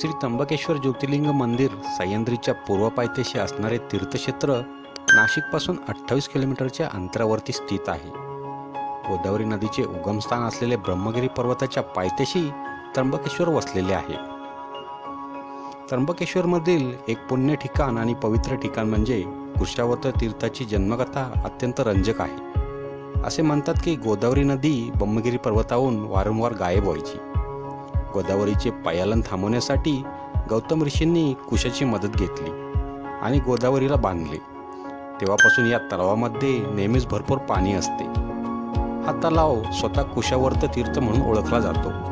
श्री त्र्यंबकेश्वर ज्योतिर्लिंग मंदिर सह्याद्रीच्या पूर्व पायथ्याशी असणारे तीर्थक्षेत्र नाशिकपासून अठ्ठावीस किलोमीटरच्या अंतरावरती स्थित आहे. गोदावरी नदीचे उगमस्थान असलेले ब्रह्मगिरी पर्वताच्या पायथ्याशी त्र्यंबकेश्वर वसलेले आहे. त्र्यंबकेश्वरमधील एक पुण्य ठिकाण आणि पवित्र ठिकाण म्हणजे कुशावतर तीर्थाची जन्मकथा अत्यंत रंजक आहे. असे म्हणतात की गोदावरी नदी ब्रह्मगिरी पर्वताहून वारंवार गायब व्हायची. गोदावरीचे पायालन थांबवण्यासाठी गौतम ऋषींनी कुशाची मदत घेतली आणि गोदावरीला बांधले. तेव्हापासून या तलावामध्ये नेहमीच भरपूर पाणी असते. हा तलाव स्वतः कुशावर्त तीर्थ म्हणून ओळखला जातो.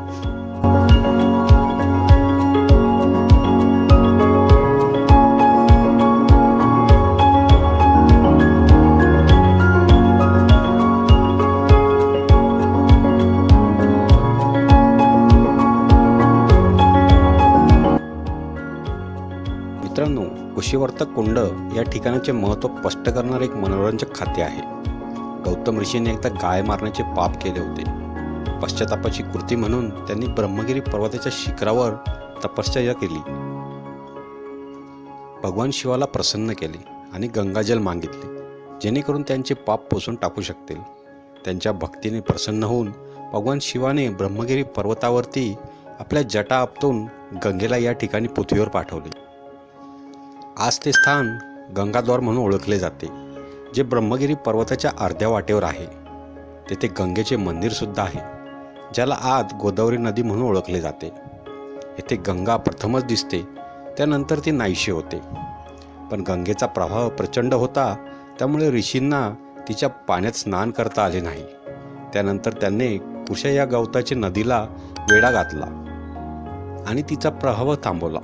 मित्रांनो कुशीवर्तक कुंड या ठिकाणाचे महत्त्व स्पष्ट करणारे एक मनोरंजक खाते आहे. गौतम ऋषीने एकदा गाय मारण्याचे पाप केले होते. पश्चातापाची कृती म्हणून त्यांनी ब्रह्मगिरी पर्वताच्या शिखरावर तपश्चर्या केली. भगवान शिवाला प्रसन्न केले आणि गंगाजल मागितले जेणेकरून त्यांचे पाप पोसून टाकू शकतील. त्यांच्या भक्तीने प्रसन्न होऊन भगवान शिवाने ब्रह्मगिरी पर्वतावरती आपल्या जटा आपटून गंगेला या ठिकाणी पृथ्वीवर पाठवले. आज ते स्थान गंगाद्वार म्हणून ओळखले जाते जे ब्रह्मगिरी पर्वताच्या अर्ध्या वाटेवर आहे. तेथे गंगेचे मंदिरसुद्धा आहे ज्याला आत गोदावरी नदी म्हणून ओळखले जाते. येथे गंगा प्रथमच दिसते त्यानंतर ती नाहीशी होते. पण गंगेचा प्रभाव प्रचंड होता त्यामुळे ऋषींना तिच्या पाण्यात स्नान करता आले नाही. त्यानंतर त्यांनी कुशा या गवताच्या नदीला वेढा घातला आणि तिचा प्रभाव थांबवला.